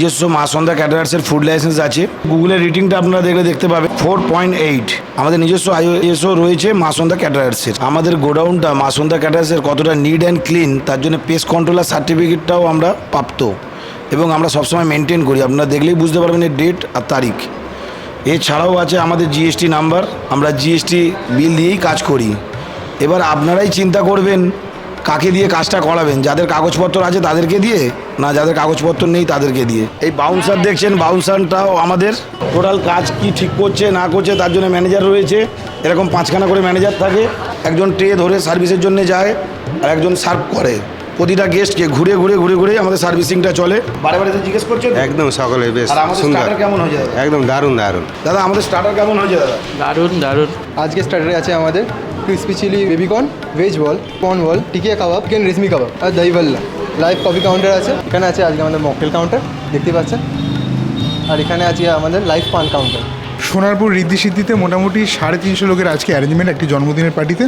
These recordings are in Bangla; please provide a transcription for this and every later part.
নিজস্ব মা সন্ধ্যা ক্যাটারার্সের ফুড লাইসেন্স আছে। গুগলের রেটিংটা আপনারা দেখলে দেখতে পাবেন। ফোর পয়েন্ট এইট আমাদের নিজস্ব আইএসও রয়েছে মা সন্ধ্যা ক্যাটারার্সের আমাদের গোডাউনটা মা সন্ধ্যা ক্যাটারার্সের কতটা নিড অ্যান্ড ক্লিন তার জন্য পেস্ট কন্ট্রোলার সার্টিফিকেটটাও আমরা প্রাপ্ত। এবং আমরা সবসময় মেনটেন করি। আপনারা দেখলেই বুঝতে পারবেন এর ডেট আর তারিখ। এছাড়াও আছে আমাদের জিএসটি নাম্বার আমরা জিএসটি বিল দিয়েই কাজ করি। এবার আপনারাই চিন্তা করবেন কাকে দিয়ে কাজটা করাবেন? যাদের কাগজপত্র আছে তাদেরকে দিয়ে? না যাদের কাগজপত্র নেই তাদেরকে দিয়ে? এই বাউন্সার দেখছেন বাউন্সারটাও আমাদের? টোটাল কাজ কি ঠিক করছে না করছে তার জন্য ম্যানেজার রয়েছে। এরকম পাঁচখানা করে ম্যানেজার থাকে। একজন ট্রে ধরে সার্ভিসের জন্য যায় আর একজন সার্ভ করে। প্রতিটা গেস্টকে ঘুরে ঘুরে ঘুরে ঘুরে আমাদের সার্ভিসিংটা চলে। বারে বারে জিজ্ঞেস করছে? তো? একদম সকলে বেশ সুন্দর। কেমন হয়ে যায়? একদম দারুণ দারুণ। দাদা আমাদের স্টার্টার কেমন হয়েছে দাদা? দারুণ দারুণ। আজকে স্টার্টারে আছে আমাদের। Crispy chilli baby corn veg ball corn ball টিকিয়া কাবাব চিকেন রেশমি কাবাব আর dahi bhalla live coffee counter আছে। এখানে আছে আজকে আমাদের মকটেল কাউন্টার দেখতে পাচ্ছেন? আর এখানে আছে আমাদের লাইভ পান কাউন্টার সোনারপুর ঋদ্ধি সিদ্ধিতে মোটামুটি সাড়ে তিনশো লোকের আজকে অ্যারেঞ্জমেন্ট একটি জন্মদিনের পার্টিতে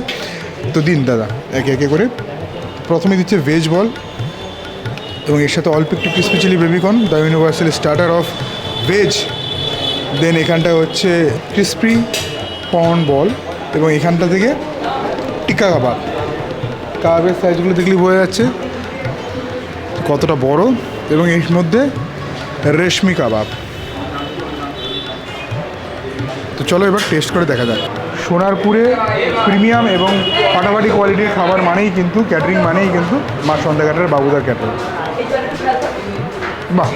তো দিন, দাদা, একে একে করে। প্রথমে দিচ্ছে ভেজ বল এবং এর সাথে অল্প একটু crispy chilli baby corn the universal starter of veg then এখানটা হচ্ছে ক্রিসপি পন বল এবং এখানটা থেকে টিক্কা কাবাব। কাবাবের সাইজগুলো দেখলেই বোঝা যাচ্ছে কতটা বড় এবং এর মধ্যে রেশমি কাবাব। তো চলো এবার টেস্ট করে দেখা যাক। সোনারপুরে প্রিমিয়াম এবং ফাটাফাটি কোয়ালিটির খাবার মানেই কিন্তু ক্যাটারিং মানেই কিন্তু মা সন্ধ্যাঘাটের বাবুদার ক্যাটারিং বাহ!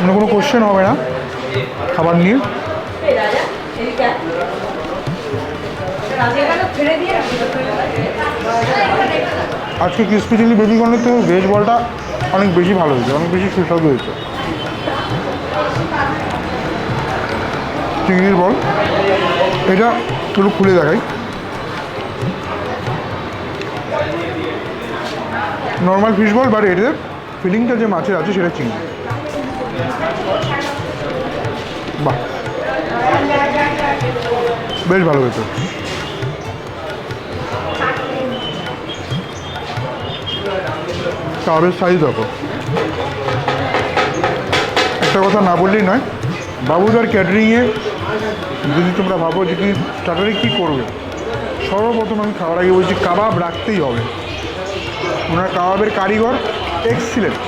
অন্য কোনো কোশ্চেন হবে না। খাবার নিয়ে। আজকে ক্রিসপি চিলি বেবি কর্নের থেকে ভেজ বলটা অনেক বেশি ভালো হয়েছে, অনেক বেশি সুস্বাদু হয়েছে। চিংড়ির বল, এটা একটু খুলে দেখাই। নর্মাল ফিশ বল বাট এটার ফিলিংটা যে মাছের আছে, সেটা চিংড়ি। বাহ। বেশ ভালো হয়েছে। কাবের সাইজ দেখো। একটা কথা না বললেই নয়, বাবুদার ক্যাটারিংয়ে যদি তোমরা ভাবো যে কি স্টার্টারে কী করবে, সর্বপ্রথম আমি খাওয়ার আগে বলছি কাবাব রাখতেই হবে। ওনার কাবাবের কারিগর এক্সিলেন্ট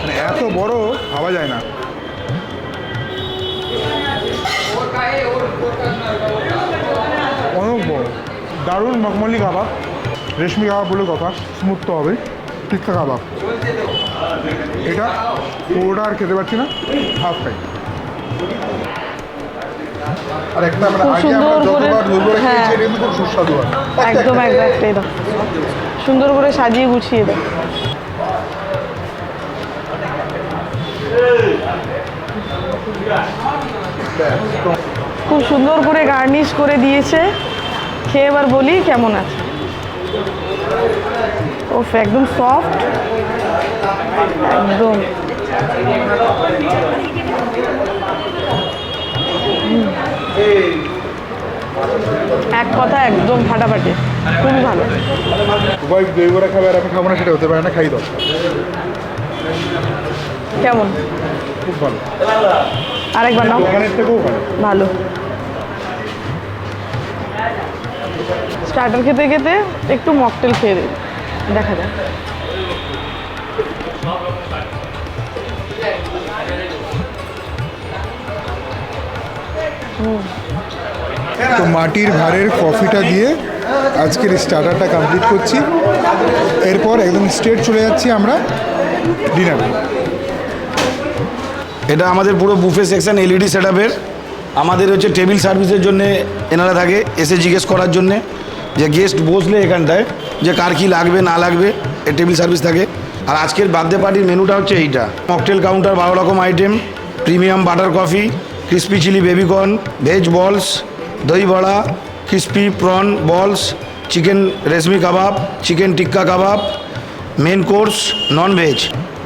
মানে এত বড় ভাবা যায় না। দারুণ মখমলি কাবাব। রেশমি কাবাব বলে কথা স্মুথ তো হবে টিক্কা কাবাব। এটা পুরোটা আর খেতে পারছি না হাফ খাই। আর একটা আমরা আগে আমরা সুন্দর করে- যতবার দই হ্যাঁ। খেয়েছি এটা খুব সুস্বাদু হয়। একদম একদম একটাই দাও। সুন্দর করে সাজিয়ে গুছিয়ে দাও। খুব সুন্দর করে গার্নিশ করে দিয়েছে। খেয়ে এবার বলি কেমন আছে? ওফ একদম সফট একদম। এক কথা একদম ফাটাফাটি। খুবই ভালো। ওয়াইফ দই বড়া খাবে আর আমি খাব না সেটা হতে পারে না খাই দাও। কেমন? খুব ভালো। আরেকবার থেকেও ভালো ভালো স্টার্টার খেতে খেতে একটু মকটেল খেয়ে দিই দেখা যায় তো মাটির ভারের কফিটা দিয়ে আজকের স্টার্টারটা কমপ্লিট করছি। এরপর একদম স্ট্রেট চলে যাচ্ছি আমরা ডিনারে এটা আমাদের পুরো বুফে সেকশন এলইডি সেট আমাদের হচ্ছে টেবিল সার্ভিসের জন্য এনারা থাকে, এসে জিজ্ঞেস করার জন্যে যে গেস্ট বসলে এখানটায়, যে কার কী লাগবে, না লাগবে এই টেবিল সার্ভিস থাকে। আর আজকের বার্থডে পার্টির মেনুটা হচ্ছে এইটা। মকটেল কাউন্টার বারো রকম item premium butter coffee crispy chilli baby corn veg balls দই বড়া crispy prawn balls chicken reshmi kebab chicken tikka kebab main course non veg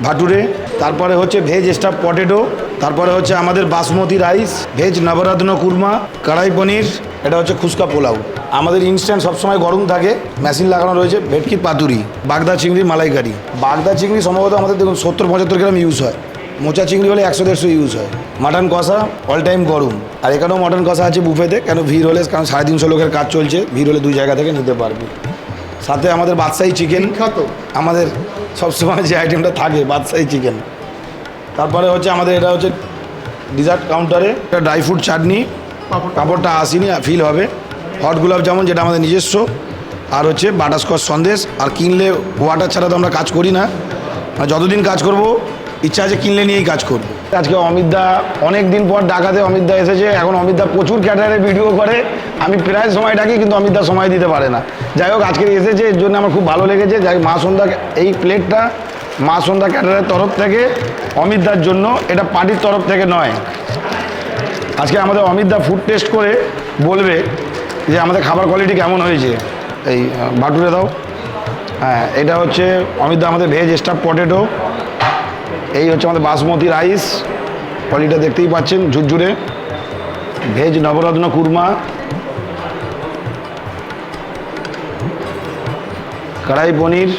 bhature তারপরে হচ্ছে ভেজ স্টাফ পটেটো তারপরে হচ্ছে আমাদের বাসমতি রাইস ভেজ নবরত্ন কুরমা কড়াই পনির, এটা হচ্ছে খুচকা পোলাও। আমাদের ইনস্ট্যান্ট সবসময় গরম থাকে মেশিন লাগানো রয়েছে, ভেটকি পাতুরি, বাগদা চিংড়ি মালাইকারি। বাগদা চিংড়ি সম্ভবত আমাদের দেখুন সত্তর, পঁচাত্তর গ্রাম ইউজ হয়। মোচা চিংড়ি হলে একশো, দেড়শো ইউজ হয়। মাটন কষা অল টাইম গরম। আর এখানেও মাটন কষা আছে বুফেতে কেন ভিড় হলে, কারণ সাড়ে তিনশো লোকের কাজ চলছে, ভিড় হলে দুই জায়গা থেকে নিতে পারবে। সাথে আমাদের বাদশাহি চিকেন খাতো আমাদের সবসময় যে আইটেমটা থাকে বাদশাহী চিকেন তারপরে হচ্ছে আমাদের এটা হচ্ছে ডিজার্ট কাউন্টারে একটা ড্রাই ফ্রুট চাটনি কাপড়টা আসেনি ফিল হবে। হট গোলাপ জামুন যেটা আমাদের নিজস্ব। আর হচ্ছে বাটারস্কচ সন্দেশ। আর কিনলে ওয়াটার ছাড়া তো আমরা কাজ করি না। যতদিন কাজ করব ইচ্ছা আছে কিনলে নিয়েই কাজ করব। আজকে অমিতদা অনেক দিন পর ডাকাতে অমিতদা এসেছে, এখন অমিতদা প্রচুর ক্যাটারে ভিডিও করে। আমি প্রায় সময় ডাকি, কিন্তু অমিতদা সময় দিতে পারে না। যাই হোক, আজকে এসেছে, এর জন্য আমার খুব ভালো লেগেছে। যাই মা সন্ধ্যা এই প্লেটটা মা সন্ধ্যা ক্যাটারের তরফ থেকে অমিতদার জন্য। এটা পার্টির তরফ থেকে নয়। আজকে আমাদের অমিতদা ফুড টেস্ট করে বলবে যে আমাদের খাবার কোয়ালিটি কেমন হয়েছে। এই বাটুরে দাও। হ্যাঁ এটা হচ্ছে অমিতদা আমাদের ভেজ স্টাফ পটেটো এই হচ্ছে আমাদের বাসমতি রাইস। কোয়ালিটিটা দেখতেই পাচ্ছেন ঝুরঝুরে। ভেজ নবরত্ন কুরমা। কড়াই পনির।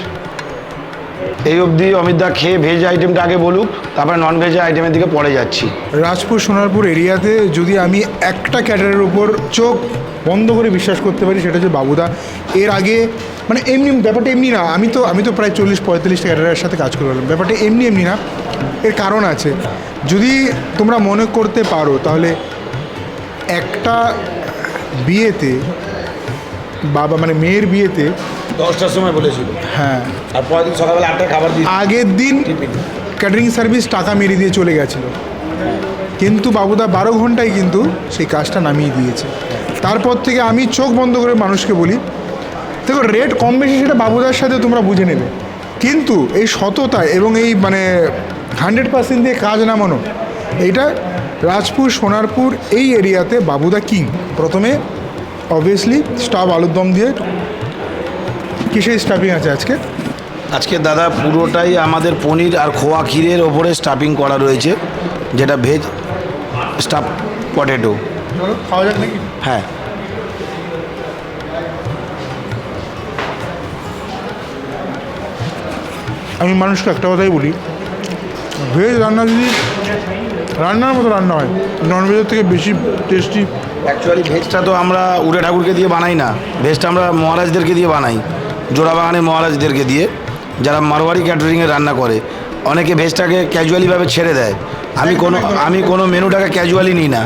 এই অবধি অমিতদা খেয়ে ভেজ আইটেমটা আগে বলুক, তারপরে নন ভেজ আইটেমের দিকে পরে যাচ্ছি। রাজপুর, সোনারপুর এরিয়াতে যদি আমি একটা ক্যাটারের উপর চোখ বন্ধ করে বিশ্বাস করতে পারি, সেটা হচ্ছে বাবুদা। এর আগে মানে এমনি ব্যাপারটা এমনি না আমি তো আমি তো প্রায় চল্লিশ পঁয়তাল্লিশটা ক্যাটারের সাথে কাজ করে গেলাম। ব্যাপারটা এমনি এমনি না এর কারণ আছে। যদি তোমরা মনে করতে পারো তাহলে একটা বিয়েতে বাবা মানে মেয়ের বিয়েতে দশটার সময় বলেছিল। হ্যাঁ। আর পরের দিন সকালবেলা আটটায় খাবার দিই আগের দিন ক্যাটারিং সার্ভিস টাকা মেরে দিয়ে চলে গেছিল। কিন্তু বাবুদা বারো ঘন্টায় কিন্তু সেই কাজটা নামিয়ে দিয়েছে। তারপর থেকে আমি চোখ বন্ধ করে মানুষকে বলি দেখো রেট কম বেশি সেটা বাবুদার সাথে তোমরা বুঝে নেবে। কিন্তু এই সততা এবং এই মানে হান্ড্রেড পার্সেন্ট দিয়ে কাজ নামানো এইটা রাজপুর সোনারপুর এই এরিয়াতে বাবুদা কিং প্রথমে অবভিয়াসলি স্টাফ আলুর দম দিয়ে কিসের স্টাফিং আছে আজকে? আজকে দাদা পুরোটাই আমাদের পনির আর খোয়া ক্ষীরের ওপরে স্টাফিং করা রয়েছে যেটা ভেজ স্টাফ পটেটো খাওয়া যাক নাকি? হ্যাঁ। আমি মানুষকে একটা কথাই বলি। ভেজ রান্না যদি রান্নার মতো রান্না হয় ননভেজের থেকে বেশি টেস্টি অ্যাকচুয়ালি ভেজটা তো আমরা উড়ে ঠাকুরকে দিয়ে বানাই না। ভেজটা আমরা মহারাজদেরকে দিয়ে বানাই জোড়াবাগানের মহারাজদেরকে দিয়ে যারা মারোয়ারি ক্যাটারিংয়ে রান্না করে। অনেকে ভেজটাকে ক্যাজুয়ালিভাবে ছেড়ে দেয়। আমি কোনো আমি কোনো মেনুটাকে ক্যাজুয়ালি নিই না।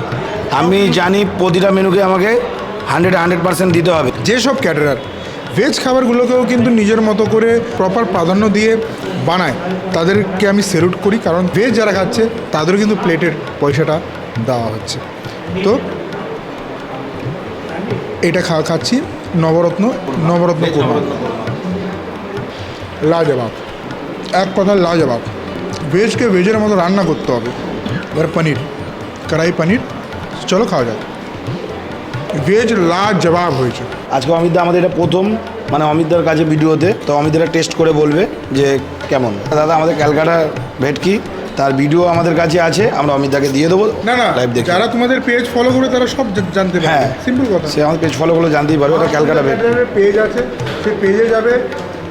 আমি জানি প্রতিটা মেনুকে আমাকে হান্ড্রেড হান্ড্রেড পার্সেন্ট দিতে হবে। যেসব ক্যাটারার ভেজ খাবারগুলোকেও কিন্তু নিজের মতো করে প্রপার প্রাধান্য দিয়ে বানায়। তাদেরকে আমি সেলুট করি, কারণ ভেজ যারা খাচ্ছে, তাদেরও কিন্তু প্লেটের পয়সাটা দেওয়া হচ্ছে। তো এটা খা খাচ্ছি নবরত্ন নবরত্ন কোরমা। লাজবাব। এক কথা লাজবাব। ভেজকে ভেজের মতো রান্না করতে হবে। এবার পনির। কড়াই পনির। চলো খাওয়া যাক। ভেজ লাজবাব হয়েছে। আজকে অমিতদা আমাদের এটা প্রথম মানে অমিতদার কাছে ভিডিওতে তো অমিতদা টেস্ট করে বলবে যে কেমন। দাদা আমাদের ক্যালকাটা ভেটকি তার ভিডিও আমাদের কাছে আছে আমরা অমিতদাকে দিয়ে দেবো না না লাইভ দেখে। যারা তোমাদের পেজ ফলো করে তারা সব জানতে পারে হ্যাঁ সিম্পল কথা। সে আমাদের পেজ ফলো করলে জানতেই পারবে এটা ক্যালকাটা ভেটকি। পেজ আছে সে পেজে যাবে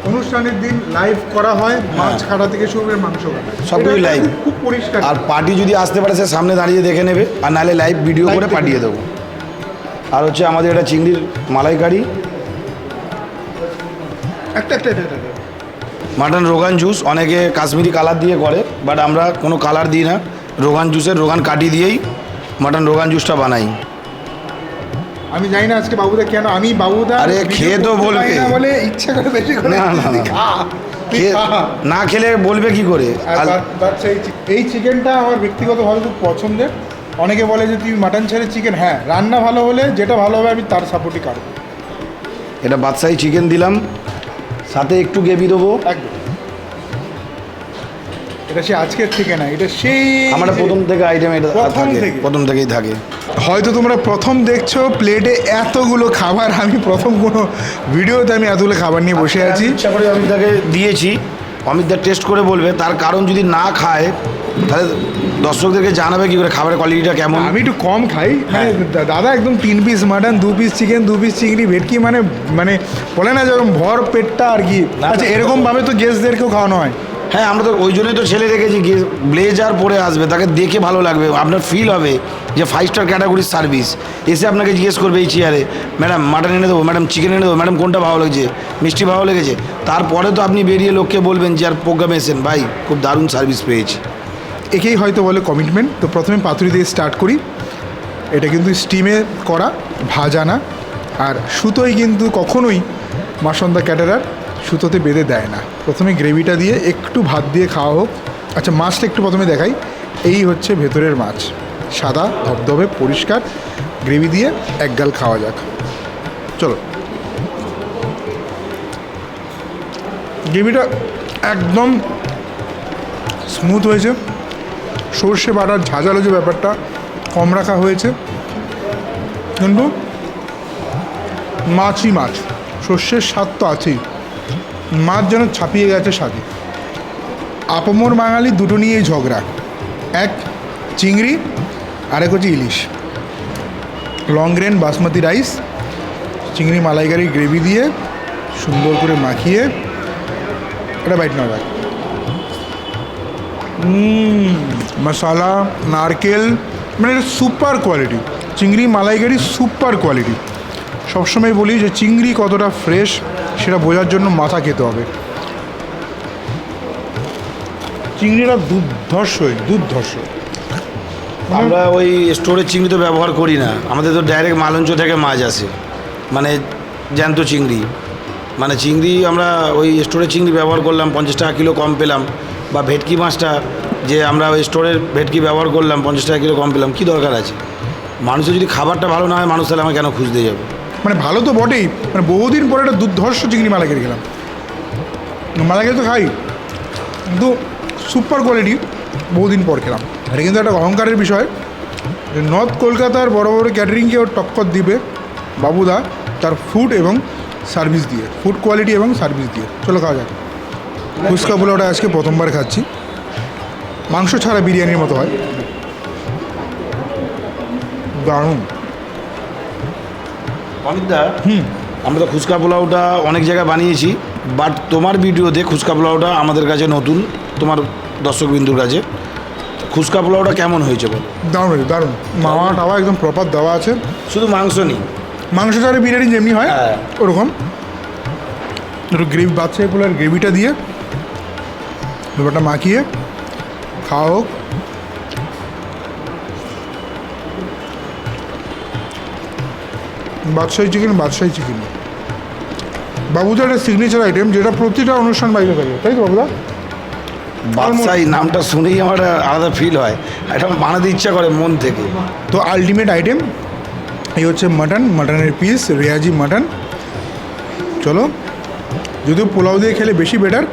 অনুষ্ঠানের দিন লাইভ করা হয় মাছ কাটা থেকে শুরু করে মাংস কাটা এটা live। খুব পরিষ্কার। আর পার্টি যদি আসতে পারে সে সামনে দাঁড়িয়ে দেখে নেবে আর নাহলে লাইভ ভিডিও করে পাঠিয়ে দেবো। আর হচ্ছে আমাদের এটা চিংড়ির মালাইকারি একটা একটা একটা, একটা। মাটন রোগান জুস অনেকে কাশ্মীরি কালার দিয়ে করে বাট আমরা কোনো কালার দিই না। রোগান জুসের রোগান কাটি দিয়েই মাটন রোগান জুসটা বানাই। আমি জানি না আজকে বাবুদা কেন আমি বাবুদা আরে খেয়ে তো বলবে। বলে ইচ্ছা করে বেশি করে না, না, খেলে বলবে কি করে? এই চিকেনটা আমার ব্যক্তিগতভাবে খুব পছন্দের। অনেকে বলে যে তুই মাটন ছেড়ে চিকেন হ্যাঁ রান্না ভালো হলে যেটা ভালো হবে আমি তার সাপোর্টই কাটবো এটা বাদশাহী চিকেন দিলাম সাথে একটু গ্রেভি দেবো। একদম। এটা সে আজকের থেকে না এটা সেই আমরা প্রথম থেকে আইটেম এটা থেকে? প্রথম থেকেই থাকে। হয়তো তোমরা প্রথম দেখছ প্লেটে এতগুলো খাবার আমি প্রথম কোনো ভিডিওতে আমি এতগুলো খাবার নিয়ে বসে আছি। ইচ্ছা করে অমিতদাকে দিয়েছি। অমিতদা টেস্ট করে বলবে তার কারণ যদি না খায় তাহলে দর্শকদেরকে জানাবে কি করে খাবারের কোয়ালিটিটা কেমন? আমি একটু কম খাই। মানে দাদা একদম তিন পিস মাটন দু পিস চিকেন দু পিস চিংড়ি ভেটকি মানে মানে বলে না যেরকম ভর পেটটা আর কি। আচ্ছা এরকম ভাবে তো গেস্টদেরকেও খাওয়ানো হয়। হ্যাঁ আমরা তো ওই জন্যই তো ছেলে রেখেছি ব্লেজার পরে আসবে তাকে দেখে ভালো লাগবে আপনার ফিল হবে যে ফাইভ স্টার ক্যাটাগরির সার্ভিস এসে আপনাকে জিজ্ঞেস করবে এই চেয়ারে ম্যাডাম মাটন এনে দেবো ম্যাডাম চিকেন এনে দেবো ম্যাডাম কোনটা ভালো লেগেছে? মিষ্টি ভালো লেগেছে? তারপরে তো আপনি বেরিয়ে লোককে বলবেন যে আর প্রোগ্রামে এসেন ভাই খুব দারুণ সার্ভিস পেয়েছি। একেই হয়তো বলে কমিটমেন্ট তো প্রথমে পাতুরি দিয়ে স্টার্ট করি। এটা কিন্তু স্টিমে করা, ভাজা না। আর সুতোই কিন্তু কখনোই মাসন্দা ক্যাটারার সুতোতে বেঁধে দেয় না। প্রথমে গ্রেভিটা দিয়ে একটু ভাত দিয়ে খাওয়া হোক। আচ্ছা মাছটা একটু প্রথমে দেখাই। এই হচ্ছে ভেতরের মাছ। সাদা, ধবধবে, পরিষ্কার। গ্রেভি দিয়ে এক গাল খাওয়া যাক। চলো। গ্রেভিটা একদম স্মুথ হয়েছে। সর্ষে বাটার ঝাঁঝালো যে ব্যাপারটা কম রাখা হয়েছে। কিন্তু মাছই মাছ, সর্ষের স্বাদ তো আছেই। মাছ যেন ছাপিয়ে গেছে স্বাদে। আপমর বাঙালি দুটো নিয়েই ঝগড়া। এক, চিংড়ি, আরেক হচ্ছে ইলিশ। লং গ্রেন বাসমতি রাইস, চিংড়ি মালাইকারি গ্রেভি দিয়ে সুন্দর করে মাখিয়ে, এটা বাইট নেওয়া মশালা নারকেল মানে এটা সুপার কোয়ালিটি চিংড়ি মালাইকারি সুপার কোয়ালিটি সবসময় বলি যে চিংড়ি কতটা ফ্রেশ সেটা বোঝার জন্য মাথা খেতে হবে। চিংড়িটা দুর্ধর্ষ দুর্ধর্ষ। আমরা ওই স্টোরের চিংড়ি তো ব্যবহার করি না। আমাদের তো ডাইরেক্ট মালঞ্চ থেকে মাছ আসে। মানে জ্যান্ত চিংড়ি। মানে চিংড়ি আমরা ওই স্টোরের চিংড়ি ব্যবহার করলাম, পঞ্চাশ টাকা কিলো কম পেলাম, বা ভেটকি মাছটা যে আমরা ওই স্টোরের ভেটকি ব্যবহার করলাম, পঞ্চাশ টাকা কিলো কম পেলাম, কী দরকার আছে? মানুষের যদি খাবারটা ভালো না হয়, মানুষ তাহলে আমার কেন খুঁজতে যাবে? মানে ভালো তো বটেই মানে বহুদিন পরে একটা দুর্ধর্ষ চিংড়ি মালাইকারি খেলাম। মালাইকারি তো খাই, কিন্তু সুপার কোয়ালিটি বহুদিন পর খেলাম। এটা কিন্তু একটা অহংকারের বিষয়। যে নর্থ কলকাতার বড় বড় ক্যাটারিংকেও টক্কর দিবে বাবুদা তার ফুড এবং সার্ভিস দিয়ে ফুড কোয়ালিটি এবং সার্ভিস দিয়ে। চলো খাওয়া যাক। ফুচকা পোলাওটা আজকে প্রথমবার খাচ্ছি। মাংস ছাড়া বিরিয়ানির মতো হয়। দারুণ। অমিতদা আমরা তো খুচকা পোলাওটা অনেক জায়গায় বানিয়েছি বাট তোমার ভিডিওতে খুচকা পোলাওটা আমাদের কাছে নতুন তোমার দর্শকবিন্দুর কাছে। খুচকা পোলাওটা কেমন হয়েছে বল? দারুণ হয়েছে, দারুণ। মাওয়া টাওয়া একদম প্রপার দেওয়া আছে। শুধু মাংস নেই। মাংস ছাড়া বিরিয়ানি যেমনি হয় হ্যাঁ। ওরকম। গ্রেভি বাদশাহী পোলার গ্রেভিটা দিয়ে ব্যাপারটা মাখিয়ে খাওয়া হোক। বাদশাহী চিকেন বাদশাহী চিকেন বাবুদার একটা সিগনেচার আইটেম যেটা প্রতিটা অনুষ্ঠান বাইরে থাকে তাই তো বাবুদা? বাদশাহী নামটা শুনেই আমার আলাদা ফিল হয়। এটা বানাতে ইচ্ছা করে মন থেকে। তো আলটিমেট আইটেম এই হচ্ছে মাটন মাটনের পিস রেয়াজি মাটন চলো যদিও পোলাও দিয়ে খেলে বেশি বেটার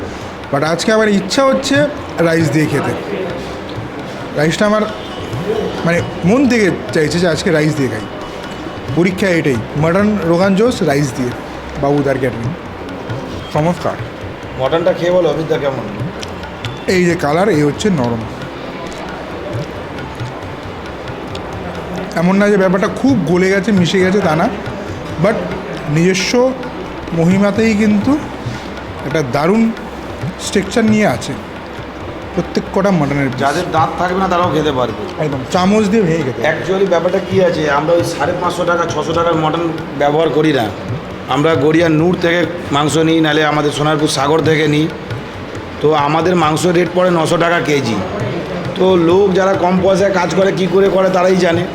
বাট আজকে আমার ইচ্ছা হচ্ছে রাইস দিয়ে খেতে। রাইসটা আমার মানে মন থেকে চাইছে যে আজকে রাইস দিয়ে খাই। পরীক্ষা এটাই। মাটন রোগান জোস রাইস দিয়ে। বাবুদার ক্যাটারিং চমৎকার। মটনটা খেয়ে বলো অমিতদা কেমন? এই যে কালার এই হচ্ছে নরম। এমন না যে ব্যাপারটা খুব গলে গেছে মিশে গেছে তা না। বাট নিজস্ব মহিমাতেই কিন্তু একটা দারুণ স্ট্রাকচার নিয়ে আছে। প্রত্যেক কটা মাটনের যাদের দাঁত থাকবে না তারাও খেতে পারবে। একদম চামচ দিয়ে ভেঙে খেতে অ্যাকচুয়ালি ব্যাপারটা কী আছে আমরা ওই সাড়ে পাঁচশো টাকা ছশো টাকার মটন ব্যবহার করি না। আমরা গড়িয়া নূর থেকে মাংস নিই নাহলে আমাদের সোনারপুর সাগর থেকে নিই। তো আমাদের মাংস রেট পড়ে নশো টাকা কেজি। তো লোক যারা কম পয়সায় কাজ করে কি করে করে তারাই জানে।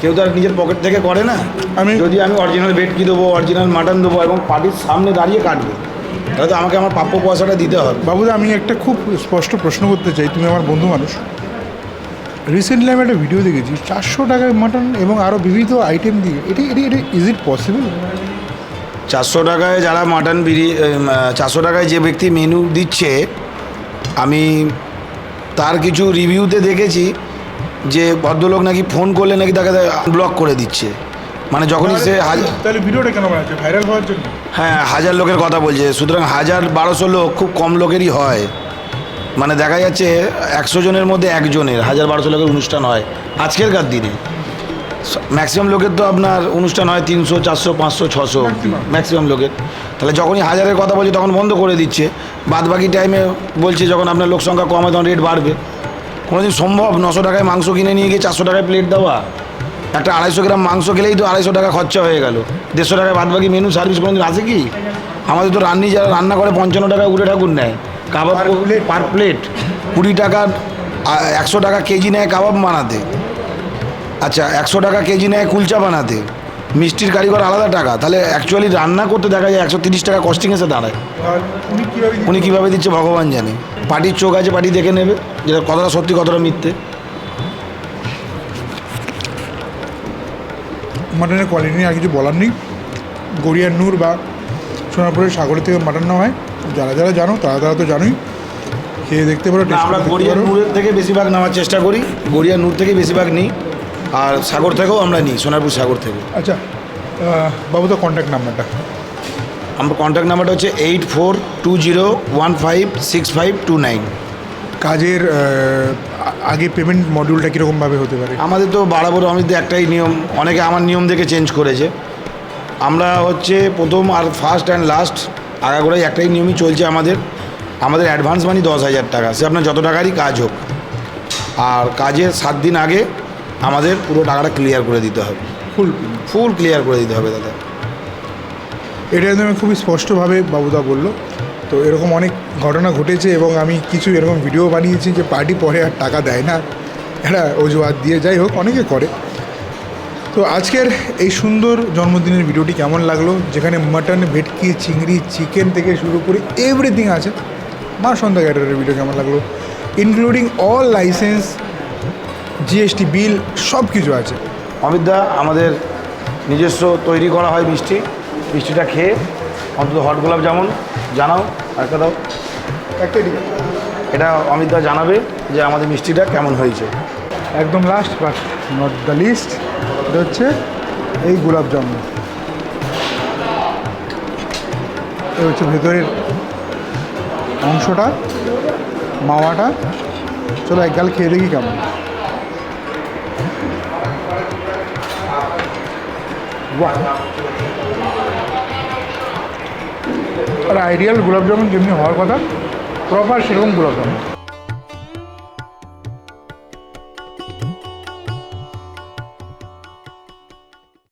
কেউ তো আর নিজের পকেট থেকে করে না। আমি- যদি আমি অরিজিনাল ভেটকি দেবো অরিজিনাল মাটন দেবো এবং পার্টির সামনে দাঁড়িয়ে কাটবে। তাহলে তো আমাকে আমার প্রাপ্য পয়সাটা দিতে হবে। বাবুদা আমি একটা খুব স্পষ্ট প্রশ্ন করতে চাই তুমি আমার বন্ধু মানুষ। রিসেন্টলি আমি একটা ভিডিও দেখেছি চারশো টাকায় মাটন এবং আরও বিবিধ আইটেম দিয়ে এটি এটি এটি ইজ ইট পসিবল চারশো টাকায় যারা মাটন বিরি চারশো টাকায় যে ব্যক্তি মেনু দিচ্ছে আমি তার কিছু রিভিউতে দেখেছি যে ভদ্রলোক নাকি ফোন করলে নাকি তাকে ব্লক করে দিচ্ছে। মানে যখনই সে হাজার তাহলে ভিডিওটা কেন বানাচ্ছে? ভাইরাল হওয়ার জন্য? হ্যাঁ হাজার লোকের কথা বলছে। সুতরাং হাজার বারোশো লোক খুব কম লোকেরই হয়। মানে দেখা যাচ্ছে একশো জনের মধ্যে একজনের হাজার বারোশো লোকের অনুষ্ঠান হয় আজকেরকার দিনে। ম্যাক্সিমাম লোকের তো আপনার অনুষ্ঠান হয় তিনশো চারশো পাঁচশো ছশো ম্যাক্সিমাম লোকের। তাহলে যখনই হাজারের কথা বলছে তখন বন্ধ করে দিচ্ছে। বাদ বাকি টাইমে বলছে যখন আপনার লোক সংখ্যা কম তখন রেট বাড়বে। কোনোদিন সম্ভব নশো টাকায় মাংস কিনে নিয়ে গিয়ে চারশো টাকায় প্লেট দেওয়া? একটা আড়াইশো গ্রাম মাংস খেলেই তো আড়াইশো টাকা খরচা হয়ে গেল। দেড়শো টাকায় বাদ বাকি মেনু সার্ভিস কোনোদিন আছে কি? আমাদের তো রান্নি যারা রান্না করে পঞ্চান্ন টাকা উড়ে ঠাকুর নেয়। কাবাব পার প্লেট কুড়ি টাকা একশো টাকা কেজি নেয় কাবাব বানাতে। আচ্ছা একশো টাকা কেজি নেয় কুলচা বানাতে। মিষ্টির কারিগর আলাদা টাকা। তাহলে অ্যাকচুয়ালি রান্না করতে দেখা যায় একশো তিরিশ টাকা কস্টিং এসে দাঁড়ায়। আর উনি কীভাবে উনি কীভাবে দিচ্ছে ভগবান জানে। পার্টির চোখ আছে পার্টি দেখে নেবে। যেটা কতটা সত্যি কতটা মিথ্যে। মাটনের কোয়ালিটি নিয়ে আর কিছু বলার নেই। গড়িয়ার নূর বা সোনারপুরের সাগরের থেকে মাটন নেওয়া হয়। যারা যারা জানো তারা তারা তো জানোই। খেয়ে দেখতে পারো আমরা গড়িয়া নূরের থেকে বেশিরভাগ নেওয়ার চেষ্টা করি। গড়িয়া নূর থেকে বেশিরভাগ নিই। আর সাগর থেকেও আমরা নিই সোনারপুর সাগর থেকে। আচ্ছা বাবু তো কন্ট্যাক্ট নাম্বারটা। আমার কন্ট্যাক্ট নাম্বারটা হচ্ছে eight four two zero one five six five two nine কাজের আগে পেমেন্ট মডিউলটা কীরকমভাবে হতে পারে? আমাদের তো বাড়াবো অমিত একটাই নিয়ম অনেকে আমার নিয়ম দেখে চেঞ্জ করেছে। আমরা হচ্ছে প্রথম আর ফার্স্ট অ্যান্ড লাস্ট আগাগোড়াই একটাই নিয়মই চলছে আমাদের। আমাদের অ্যাডভান্স মানি দশ হাজার টাকা সে আপনার যত টাকারই কাজ হোক। আর কাজের সাত দিন আগে আমাদের পুরো টাকাটা ক্লিয়ার করে দিতে হবে। ফুল ফুল ক্লিয়ার করে দিতে হবে দাদা। এটা একদম খুবই স্পষ্টভাবে বাবুদা বলল। তো এরকম অনেক ঘটনা ঘটেছে এবং আমি কিছু এরকম ভিডিও বানিয়েছি যে পার্টি পরে আর টাকা দেয় না। এরা অজুহাত দিয়ে যাই হোক, অনেকে করে। তো আজকের এই সুন্দর জন্মদিনের ভিডিওটি কেমন লাগল? যেখানে মাটন ভেটকি, চিংড়ি চিকেন থেকে শুরু করে এভরিথিং আছে। মা সন্ধ্যা ক্যাটারের ভিডিও কেমন লাগল? Including all license GST bill সব কিছু আছে। অমিতদা আমাদের নিজস্ব তৈরি করা হয় মিষ্টি। মিষ্টিটা খেয়ে অন্তত হট গোলাপ যেমন জানাও একটা দাও। একটাই ঠিক এটা অমিতদা জানাবে যে আমাদের মিষ্টিটা কেমন হয়েছে। একদম last but not the least এটা হচ্ছে এই গোলাপ জামুন এই হচ্ছে ভেতরের অংশটা মাওয়াটা। চলো এক গাল খেয়ে দেখি কেমন। বাহ। আর আইডিয়াল গোলাপ জামুন যেমনি হওয়ার কথা প্রপার সেরকম গোলাপ জামুন